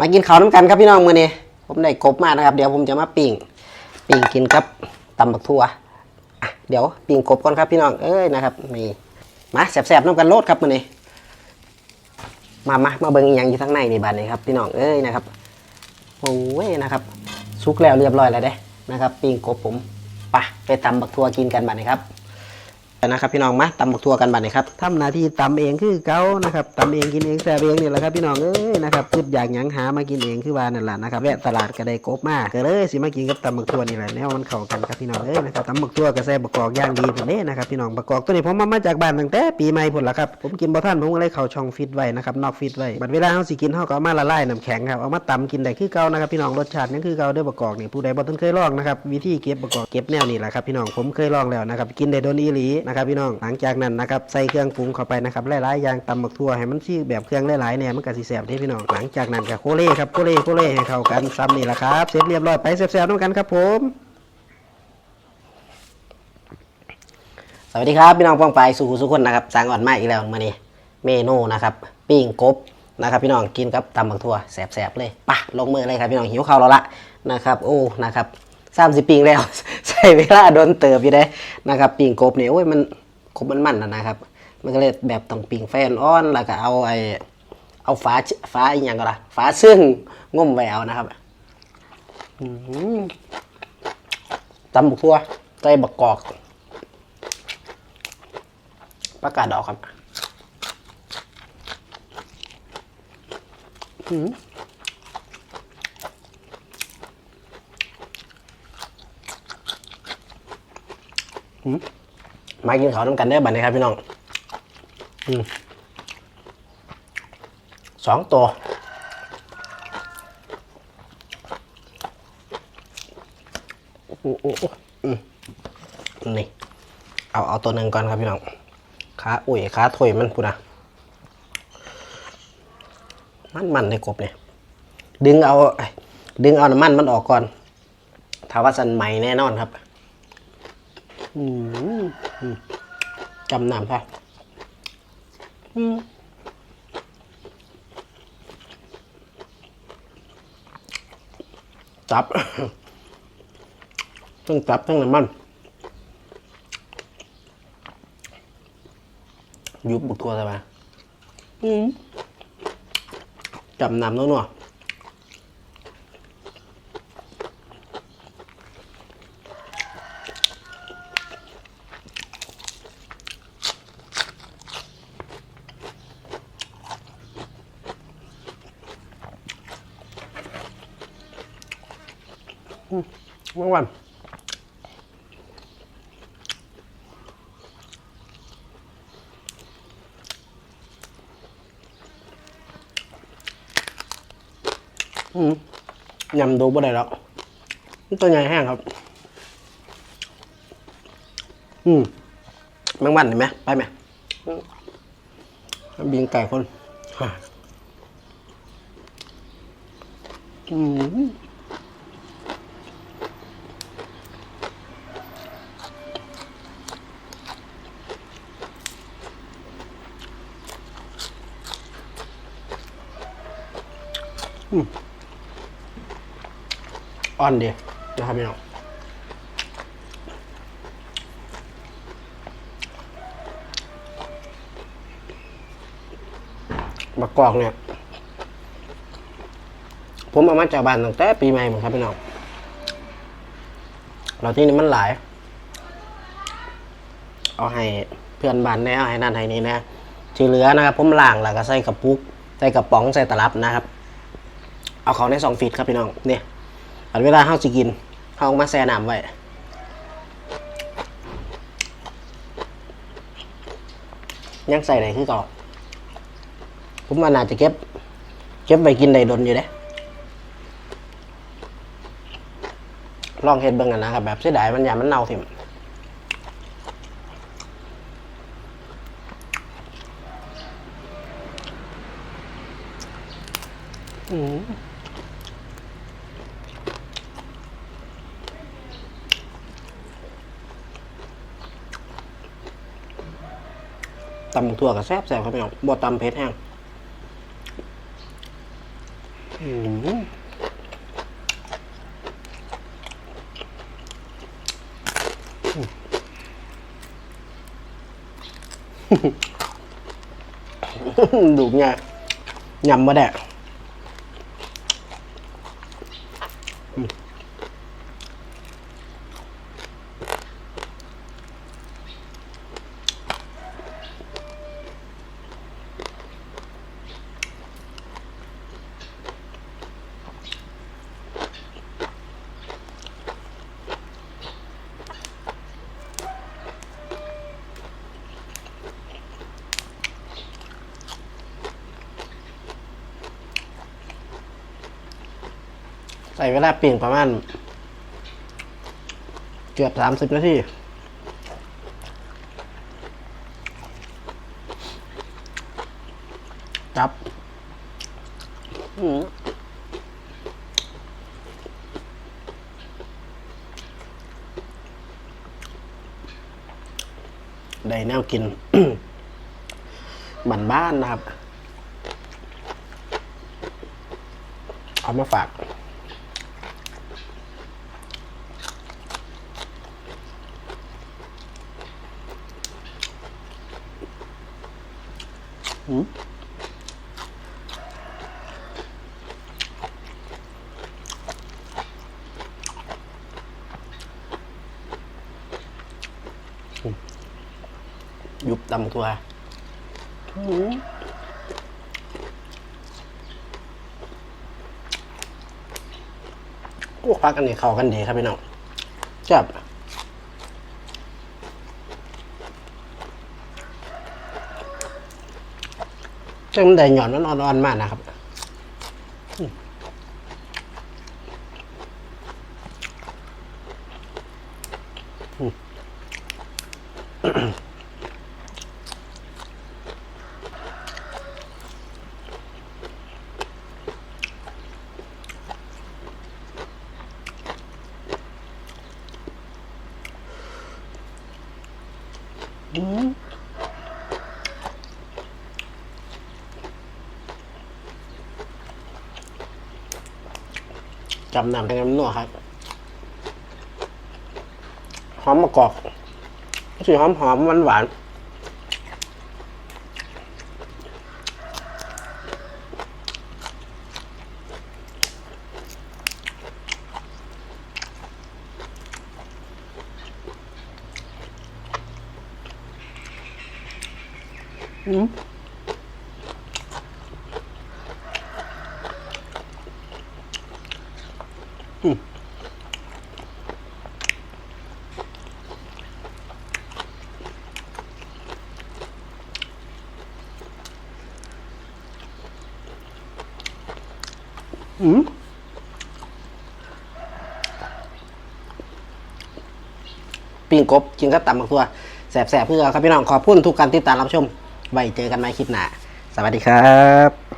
มากินข้าวน้ำกันครับพี่น้องมื้อนี้ผมได้กบมากนะครับ เดี๋ยวผมจะมาปิ้งปิ้งกินกับตำบักทั่วเดี๋ยวปิ้งกบก่อนครับพี่น้องเอ้ยนะครับนี่มาแสบๆน้ำกันโลดครับมื้อนี้มามามาเบิ่งอีหยังอยู่ทั้งในนี่บานนี้ครับพี่น้องเอ้ยนะครับโอ้ยนะครับสุกแล้วเรียบร้อยแล้วเด้นะครับปิ้งกบผมไปไปตำบักทั่วกินกันบานนี้ครับ นะครับพี่น้องมาตำบักทั่วกันบานนี้ครับทำหน้าที่ตำเองคือเก้านะครับตำเองกินเองแซ่บเองนี่แหละครับพี่น้องเอ้ยนะครับคิดอยากหยังหามากินเองคือว่านั่นแหละนะครับแวะตลาดก็ได้กบมาก็เลยสิมากินกับตำบักทั่วนี่แหละแนวมันเข้ากันครับพี่น้องเอ้ยนะครับตำบักทั่วก็ใส่บักกอกอย่างดีผมเด้นะครับพี่น้องบักกอกตัวนี้ผมมามาจากบ้านตั้งแต่ปีใหม่พุ่นละครับผมกินบ่ทันผมก็เลยเข้าช่องฟิตไว้นะครับนอกฟิตไว้บัดเวลาเฮาสิกินเฮาก็เอามาละลายน้ำแข็งครับเอามาตำกินได้คือเก่านะครับพี่น้องรสชาติยังคือเก่าเด้อบักกอกนี่ผู้ใดบ่ทันเคยลองนะครับวิธีเก็บบักกอกเก็บแนวนี้แหละครับพี่น้องผมเคยลองแล้วนะครับกินได้โดนอีหลีนะครับพี่น้องหลังจากนั้นนะครับใส่เครื่องปรุงเข้าไปนะครับหลายๆอย่างตำบักทั่วให้มันสิแบบเครื่องหลายๆเนี่ยมันก็สิแซ่บเด้พี่น้องหลังจากนั้นก็โคเล่ครับโคเล่โคเล่ให้เข้ากันซ้ำนี่แหละครับเสร็จเรียบร้อยไปแซ่บๆด้วยกันครับผมสวัสดีครับพี่น้องป้องไปสู่สุขคนนะครับสางอ่อนมาอีกแล้วมานี่เมนูนะครับปิ้งกบนะครับพี่น้องกินกับตำบักทั่วแสบๆเลยปะลงมือเลยครับพี่น้องหิวข้าวแล้วละนะครับโอ้นะครับสามสิบปีแล้ว ใช้เวลาโดนเติบอยู่ได้ นะครับปิงกบเนี่ยโอ้ยมันกบมันมันนะครับ มันก็เลยแบบต้องปิงแฟนอ้อนแล้วก็เอาไอ้เอาฝาฝาอีกอย่างก็ละฝาซึ่งงมไว้เอานะครับตำบักทั่วใส่บักกอกประกาศดอกครับ อืม มากินเขาวน้ำกันได้บัดนี้ครับพี่น้องอสองตัวนี่ เอาเอาตัวหนึ่งก่อนครับพี่น้องขาอุ้ยขาถอยมันพูดนะมันมันในกบเนี่ย ดึงเอา ดึงเอาน้ำมันมันออกก่อน ถ้าว่าสันใหม่แน่นอนครับ จำน้ำค่ะอืมจับทั้งจับทั้งน้ำมัน ยุบบุกทัวร์ใช่ไหมอืมจำนำนัว นัวอืมวันอืมยำดูบ่ได้แล้วตัวใหญ่แห้งครับ อืมแมงวันเห็นไหมไปไหมอืมบิงไก่คนฮ่าอืม อ่อนดีนะครับพี่น้องบักกอกเนี่ย ผมเอามาจากบ้านตั้งแต่ปีใหม่เหมือนครับพี่น้องเราที่นี่มันหลาย เอาให้เพื่อนบ้านแน่เอาให้นั่นให้นี่นะที่เหลือนะครับ ผมล้างแล้วก็ใส่กระปุก ใส่กระป๋องใส่ตลับนะครับ เอาเขาในสองฟีดครับพี่น้องเนี่ยอันเวลาเฮาสิกินเฮาเอามาแช่น้ำไว้ยังใส่ไหนคือเก่าผมว่าน่าจะเก็บ เก็บไว้กินได้ดนอยู่เด้ลองเห็ดเบิ่งกันนะครับแบบเสียดายมันอย่ามันเน่าทิ่มอืม ตำทั่วกับแซ่บแซ่บครับพี่น้องบดตำเผ็ดแห้งดูง่ายยำมาแดะ ส่เวลาปิ้งประมาณ เกือบสามสิบนาทีจับอืมได้แนวกินบ้านบ้านนะครับ เอามาฝาก ยุบตำตัวพวกพักกันนี่เข้ากันดีครับพี่น้องจับ จังได้หย่อนมันอ่อนๆมากนะครับ จำนำเป็นน้ำนัวครับหอมมะกอกสีหอมหอมหวานหวานอืม อืมปิ้งกบกินกับตำบักตัวแสบๆเพื่อครับพี่น้องขอบคุณทุกการติดตามรับชมไว้เจอกันใหม่คลิปหน้า สวัสดีครับ